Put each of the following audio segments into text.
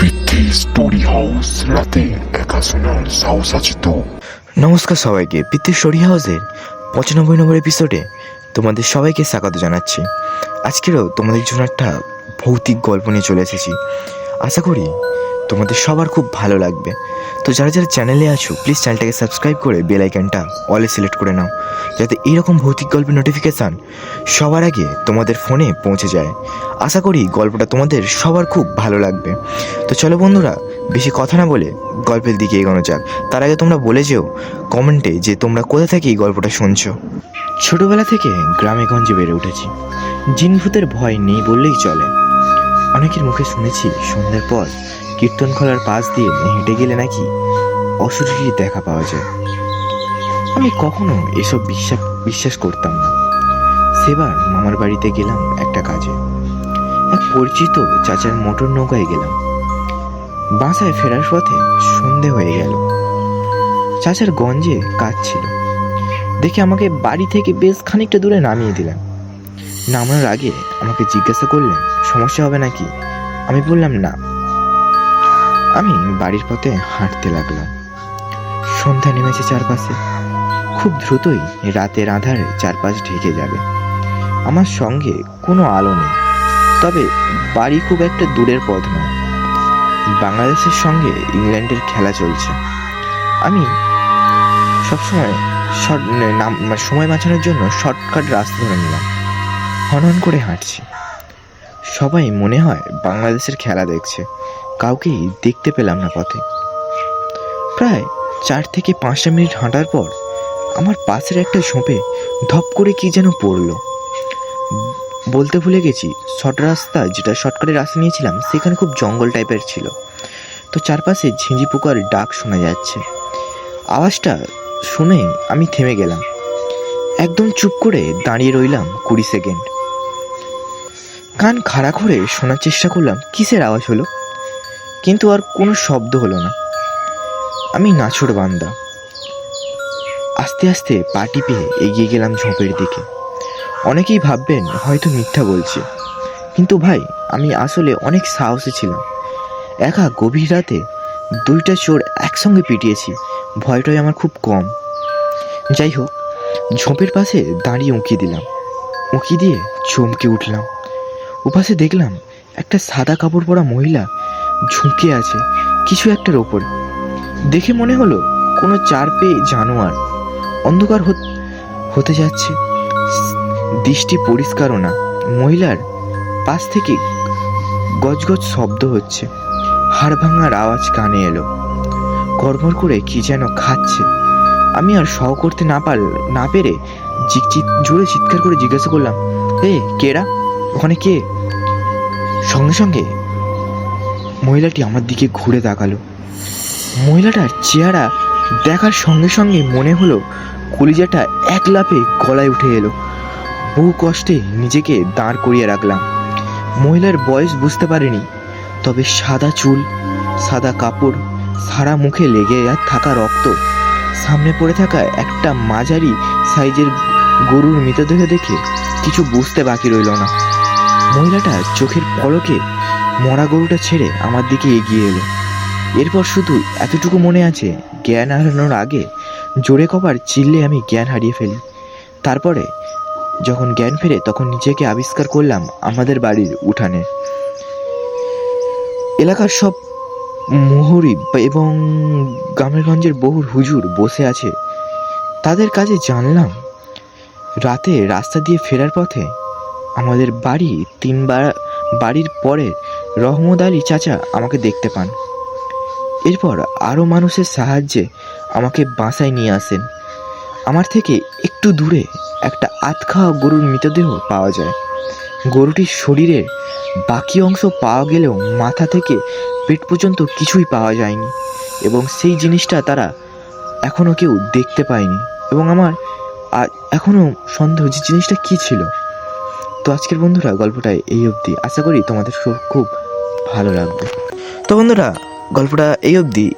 পিথি story house রাতে একা শোনার সাহস আছে তো? নমস্কার সবাইকে পিতৃ স্টোরি হাউসের পঁচানব্বই নম্বর এপিসোডে তোমাদের সবাইকে স্বাগত জানাচ্ছি। আজকেরও তোমাদের জন্য একটা ভৌতিক গল্প নিয়ে চলে এসেছি। আশা করি তোমাদের সবার খুব ভালো লাগবে। তো যারা যারা চ্যানেলে আছো প্লিজ চ্যানেলটাকে সাবস্ক্রাইব করে বেল আইকনটা অলে সিলেক্ট করে নাও। যাতে এইরকম ভৌতিক গল্পের নোটিফিকেশান সবার আগে তোমাদের ফোনে পৌঁছে যায়। আশা করি গল্পটা তোমাদের সবার খুব ভালো লাগবে। তো চলো বন্ধুরা, বেশি কথা না বলে গল্পের দিকে এগোনো যাক। তার আগে তোমরা বলে যেও কমেন্টে যে তোমরা কোথা থেকে এই গল্পটা শুনছো। ছোটবেলা থেকে গ্রামে গঞ্জে বেড়ে উঠেছি। জিনভূতের ভয় নেই বললেই চলে। অনেকের মুখে শুনেছি সন্ধ্যার পর কীর্তন খোলার পাশ দিয়ে হেঁটে গেলে নাকি অশরীরী দেখা পাওয়া যায়। আমি কখনো এসব বিশ্বাস বিশ্বাস করতাম না। সেবার মামার বাড়িতে গেলাম একটা কাজে। এক পরিচিত চাচার মোটর নৌকায় গেলাম। বাসায় ফেরার পথে সন্ধে হয়ে গেল। চাচার গঞ্জে কাজ ছিল। দেখে আমাকে বাড়ি থেকে বেশ খানিকটা দূরে নামিয়ে দিলেন। নামানোর আগে আমাকে জিজ্ঞাসা করলেন, সমস্যা হবে নাকি? আমি বললাম, না। আমি বাড়ির পথে হাঁটতে লাগলাম। সন্ধ্যা নেমেছে চারপাশে। খুব দ্রুতই রাতের আধারে চারপাশ ঢেকে যাবে। আমার সঙ্গে কোনো আলো নেই। তবে বাড়ি খুব একটা দূরের পথ নয়। বাংলাদেশের সঙ্গে ইংল্যান্ডের খেলা চলছে। আমি সবসময় শর্ট নাম মানে সময় বাঁচানোর জন্য শর্টকাট রাস্তা ধরে নিলাম। হনহন করে হাঁটছি। সবাই মনে হয় বাংলাদেশের খেলা দেখছে। কাউকেই দেখতে পেলাম না পথে। প্রায় চার থেকে পাঁচটা মিনিট হাঁটার পর আমার পাশের একটা ঝোঁপে ধপ করে কি যেন পড়ল। বলতে ভুলে গেছি, শর্ট রাস্তা যেটা শর্টকাটের রাস্তা নিয়েছিলাম, সেখানে খুব জঙ্গল টাইপের ছিল। তো চারপাশে ঝিঁঝি পোকার ডাক শোনা যাচ্ছে। আওয়াজটা শুনে আমি থেমে গেলাম। একদম চুপ করে দাঁড়িয়ে রইলাম কুড়ি সেকেন্ড। কান খাড়া করে শোনার চেষ্টা করলাম, কিসের আওয়াজ হলো? কিন্তু আর কোনো শব্দ হলো না। আমি নাছোড় বান্দা। আস্তে আস্তে পা টিপে এগিয়ে গেলাম ঝোপের দিকে। অনেকেই ভাববেন হয়তো মিথ্যা বলছে। কিন্তু ভাই, আমি আসলে অনেক সাহসী ছিলাম। একা গভীর রাতে দুইটা চোর একসঙ্গে পিটিয়েছি। ভয়টাই আমার খুব কম। যাই হোক, ঝোপের পাশে দাঁড়িয়ে উঁকি দিলাম। উঁকি দিয়ে চমকে উঠলাম। ওপাশে দেখলাম একটা সাদা কাপড় পরা মহিলা ঝুঁকে আছে কিছু একটার ওপর। দেখে মনে হলো কোনো চার পেয়ে জানোয়ার অন্ধকার হতে যাচ্ছে। দৃষ্টি পরিষ্কারও না। মহিলার পাশ থেকে গজগজ শব্দ হচ্ছে। হাড় ভাঙার আওয়াজ কানে এলো। গড়গড় করে কি যেন খাচ্ছে। আমি আর সহ করতে না পার না পেরে জোরে চিৎকার করে জিজ্ঞাসা করলাম, এ, কেরা? ওখানে কে? সঙ্গে সঙ্গে মহিলাটি আমার দিকে ঘুরে তাকালো। মহিলাটার চেহারা দেখার সঙ্গে সঙ্গে মনে হলো কলিজাটা এক লাফে গলায় উঠে এলো। বহু কষ্টে নিজেকে দাঁড় করিয়ে রাখলাম। মহিলার বয়স বুঝতে পারিনি, তবে সাদা চুল, সাদা কাপড়, সারা মুখে লেগে আর থাকা রক্ত, সামনে পড়ে থাকা একটা মাঝারি সাইজের গরুর মৃতদেহ দেখে কিছু বুঝতে বাকি রইল না। মহিলাটা চোখের পলকে মরা গরুটা ছেড়ে আমার দিকে এগিয়ে এলো। এরপর শুধু এতটুকু মনে আছে, জ্ঞান হারানোর আগে জোরে কবার চিল্লে আমি জ্ঞান হারিয়ে ফেলি। তারপরে যখন জ্ঞান ফেরে তখন নিজেকে আবিষ্কার করলাম আমাদের বাড়ির উঠানে। এলাকার সব মুহুরি এবং গ্রামেরগঞ্জের বহু হুজুর বসে আছে। তাদের কাজে জানলাম, রাতে রাস্তা দিয়ে ফেরার পথে আমাদের বাড়ি তিনবার, বাড়ির পরে রহমদ আলী চাচা আমাকে দেখতে পান। এরপর আরও মানুষের সাহায্যে আমাকে বাসায় নিয়ে আসেন। আমার থেকে একটু দূরে একটা আতখাওয়া গরুর মৃতদেহ পাওয়া যায়। গরুটির শরীরের বাকি অংশ পাওয়া গেলেও মাথা থেকে পেট পর্যন্ত কিছুই পাওয়া যায়নি এবং সেই জিনিসটা তারা এখনও কেউ দেখতে পায়নি এবং আমার এখনও সন্দেহ যে জিনিসটা কী ছিল। তো আজকের বন্ধুরা, গল্পটা এই অবধি। আশা করি তোমাদের খুব ভালো লাগবে। তো বন্ধুরা, গল্পটা এই অবধি।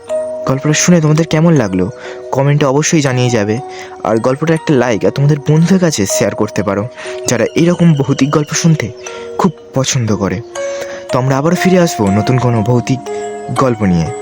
গল্পটা শুনে তোমাদের কেমন লাগল? কমেন্টে অবশ্যই জানিয়ে যাবে। আর গল্পটা একটা লাইক আর তোমাদের বন্ধুদের কাছে শেয়ার করতে পারো। যারা এইরকম ভৌতিক গল্প শুনতে খুব পছন্দ করে। তো আমরা আবারও ফিরে আসব নতুন কোনো ভৌতিক গল্প নিয়ে।